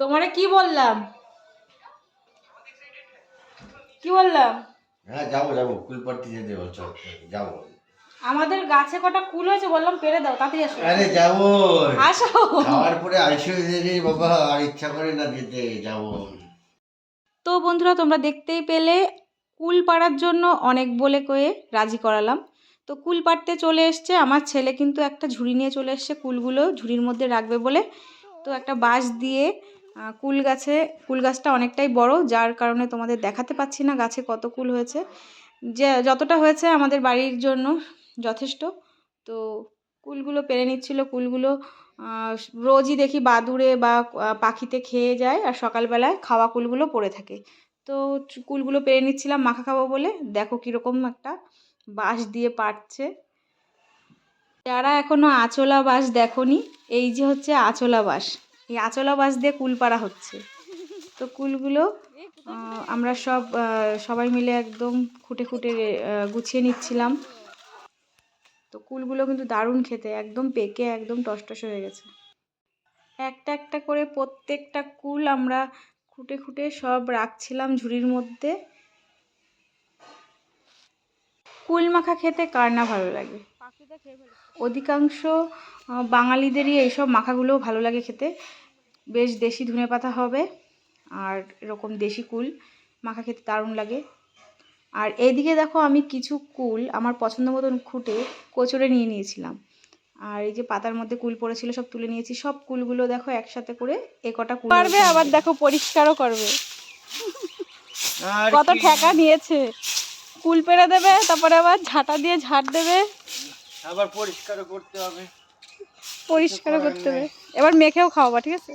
তোমারে কি বললাম? কি বললাম? হ্যাঁ যাব যাব কুলপাটি যেতে বলছো যাব। আমাদের গাছে কটা কুল হয়েছে বললাম পেরে দাও তাড়াতাড়ি আসো আরে যাব। আসো। খাওয়ার পরে আইসো রে বাবা আর ইচ্ছা করে না যেতে যাব। তো বন্ধুরা তোমরা দেখতেই পেলে কুল পাড়ার জন্য অনেক বলে কয়ে রাজি করালাম। তো কুল পাড়তে চলে এসছে আমার ছেলে কিন্তু একটা ঝুড়ি নিয়ে চলে এসছে কুলগুলো ঝুড়ির মধ্যে রাখবে বলে। তো একটা বাঁশ দিয়ে কুল গাছে, কুল গাছটা অনেকটাই বড়, যার কারণে তোমাদের দেখাতে পাচ্ছি না গাছে কত কুল হয়েছে। যে, যতটা হয়েছে আমাদের বাড়ির জন্য যথেষ্ট। তো কুলগুলো পেরে নিচ্ছিল, কুলগুলো রোজই দেখি বাদুড়ে বা পাখিতে খেয়ে যায় আর সকালবেলায় খাওয়া কুলগুলো পড়ে থাকে। তো কুলগুলো পেরে নিচ্ছিলাম মাখা খাব বলে। দেখো কীরকম একটা বাঁশ দিয়ে পাটছে যারা এখনও আঁচলা বাঁশ দেখোনি, এই যে হচ্ছে আঁচলা বাঁশ। এই আঁচলা বাঁশ দিয়ে কুল পাড়া হচ্ছে। তো কুলগুলো আমরা সব সবাই মিলে একদম খুঁটে খুঁটে গুছিয়ে নিচ্ছিলাম। তো কুলগুলো কিন্তু দারুণ খেতে, একদম পেকে, একদম টসটস হয়ে গেছে। একটা একটা করে প্রত্যেকটা কুল আমরা খুঁটে খুঁটে সব রাখছিলাম ঝুড়ির মধ্যে। কুল মাখা খেতে কার না ভালো লাগে? অধিকাংশ বাঙালিদেরই এইসব মাখাগুলো ভালো লাগে খেতে। বেশ দেশি ধনে পাতা হবে আর এরকম দেশি কুল মাখা খেতে দারুণ লাগে। আর এইদিকে দেখো আমি কিছু কুল আমার পছন্দ মতন খুঁটে কোচড়ে নিয়ে নিয়েছিলাম। আর এই যে পাতার মধ্যে কুল পড়েছিল সব তুলে নিয়েছি। সব কুলগুলো দেখো একসাথে করে এ কটা কুল পারবে আবার দেখো পরিষ্কারও করবে। কত ঠেকা নিয়েছে। কুল পেরে দেবে তারপরে আবার ঝাঁটা দিয়ে ঝাঁট দেবে। আবার পরিষ্কার করতে হবে। পরিষ্কারও করতে হবে। এবার মেখেও খাওয়াবা ঠিক আছে?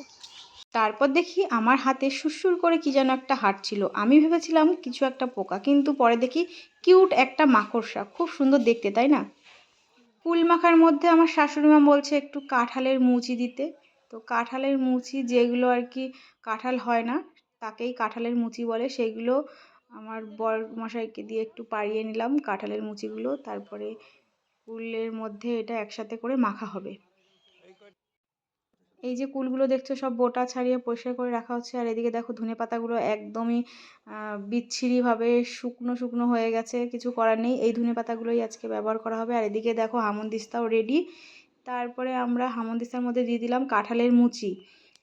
তারপর দেখি আমার হাতে সুরসুর করে কি যেন একটা হাঁটছিল আমি ভেবেছিলাম কিছু একটা পোকা কিন্তু পরে দেখি কিউট একটা মাকড়সা। খুব সুন্দর দেখতে তাই না? কুল মাখার মধ্যে আমার শাশুড়ি মা বলছে একটু কাঁঠালের মুচি দিতে। তো কাঁঠালের মুচি যেগুলো আর কি কাঁঠাল হয় না তাকেই কাঁঠালের মুচি বলে। সেইগুলো আমার বর মশাইকে দিয়ে একটু পাড়িয়ে নিলাম কাঁঠালের মুচিগুলো। তারপরে কুলের মধ্যে এটা একসাথে করে মাখা হবে। এই যে কুলগুলো দেখছ সব বোটা ছাড়িয়ে পরিষ্কার করে রাখা হচ্ছে। আর এদিকে দেখো ধনে পাতাগুলো একদমই বিচ্ছিরিভাবে শুকনো শুকনো হয়ে গেছে, কিছু করার নেই। এই ধনে পাতাগুলোই আজকে ব্যবহার করা হবে। আর এদিকে দেখো হামনদিস্তাও রেডি তারপরে আমরা হামনদিস্তার মধ্যে দিয়ে দিলাম কাঁঠালের মুচি।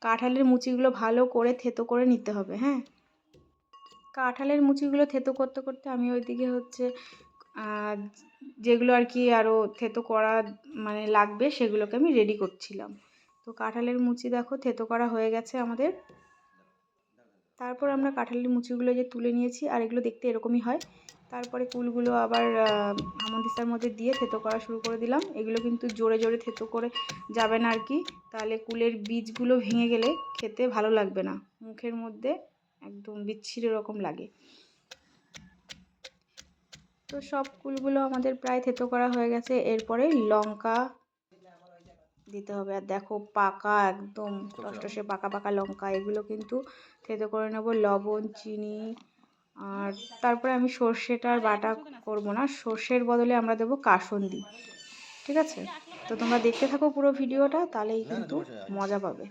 কাঁঠালের মুচিগুলো ভালো করে থেতো করে নিতে হবে হ্যাঁ? কাঁঠালের মুচিগুলো থেতো করতে করতে আমি ওইদিকে হচ্ছে যেগুলো আর কি আরও থেতো করা মানে লাগবে, সেগুলোকে আমি রেডি করছিলাম। তো কাঁঠালের মুচি দেখো, থেতো করা হয়ে গেছে আমাদের। তারপর আমরা কাঁঠালের মুচিগুলো যে তুলে নিয়েছি, আর এগুলো দেখতে এরকমই হয়। তারপরে কুলগুলো আবার হামদিস্তার মধ্যে দিয়ে থেতো করা শুরু করে দিলাম। এগুলো কিন্তু জোরে জোরে থেতো করে যাবে না আর কি। তাহলে কুলের বীজগুলো ভেঙে গেলে খেতে ভালো লাগবে না। মুখের মধ্যে একদম বিচ্ছিরি রকম লাগে। তো সব কুলগুলো আমাদের প্রায় থেতো করা হয়ে গেছে। এরপরে লঙ্কা দিতে হবে। আর দেখো পাকা একদম টসটসে পাকা পাকা লঙ্কা এগুলো কিন্তু থেতো করে নেব। লবণ চিনি আর তারপরে আমি সর্ষেটা আর বাটা করব না। সর্ষের বদলে আমরা দেবো কাসন্দি। ঠিক আছে? তো তোমরা দেখতে থাকো পুরো ভিডিওটা তাহলেই কিন্তু মজা পাবে।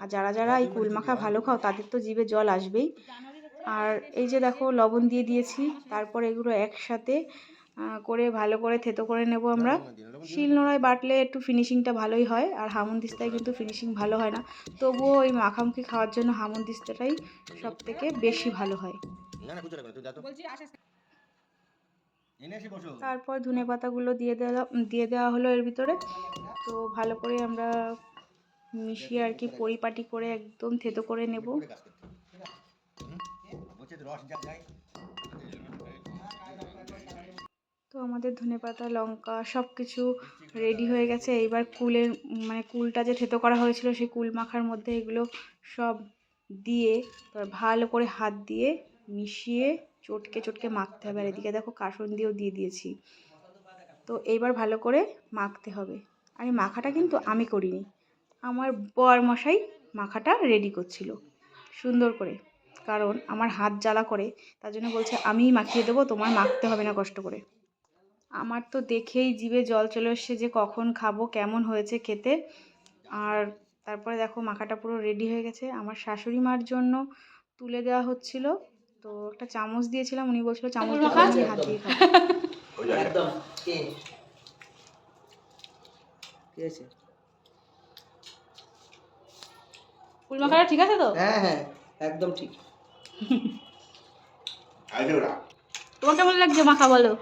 আর যারা যারা এই কুল মাখা ভালো খাও তাদের তো জিভে জল আসবেই। আর এই যে দেখো লবণ দিয়ে দিয়েছি, তারপর এগুলো একসাথে করে ভালো করে থেতো করে নেব আমরা। শিল নোড়ায় বাটলে একটু ফিনিশিংটা ভালোই হয়, আর হামন দিস্তায় কিন্তু ফিনিশিং ভালো হয় না। তবুও ওই মাখামুখি খাওয়ার জন্য হামন দিস্তাটাই সব থেকে বেশি ভালো হয়। তারপর ধনে পাতাগুলো দিয়ে দেওয়া দিয়ে দেওয়া হলো এর ভিতরে। তো ভালো করে আমরা মিশিয়ে আর কি পরিপাটি করে একদম থেতো করে নেব। তো আমাদের ধনেপাতা লঙ্কা সব কিছু রেডি হয়ে গেছে। এইবার কুলের মানে কুলটা যে থেতো করা হয়েছিল, সেই কুল মাখার মধ্যে এগুলো সব দিয়ে ভালো করে হাত দিয়ে মিশিয়ে চটকে চটকে মাখতে হবে। আর এদিকে দেখো কাসন দিয়েও দিয়ে দিয়েছি। তো এইবার ভালো করে মাখতে হবে। আর এই মাখাটা কিন্তু আমি করিনি। আমার বর মশাই মাখাটা রেডি করছিল। সুন্দর করে। কারণ আমার হাত জ্বালা করে তার জন্য বলছে আমিই মাখিয়ে দেবো তোমার মাখতে হবে না কষ্ট করে। আমার তো দেখেই জিভে জল চলে এসছে যে কখন খাব কেমন হয়েছে খেতে। আর তারপরে দেখো মাখাটা পুরো রেডি হয়ে গেছে। আমার শাশুড়ি মার জন্য তুলে দেওয়া হচ্ছিল। তো একটা চামচ দিয়েছিলাম উনি বলছিল চামচ দিয়ে হাত দিয়ে খাব। একদম ঠিক ঠিক আছে ফুল মাখাটা ঠিক আছে তো? হ্যাঁ হ্যাঁ। একদম ঠিক। তোমাকে ভালো তোমার কেমন লাগছে মাখা বলো।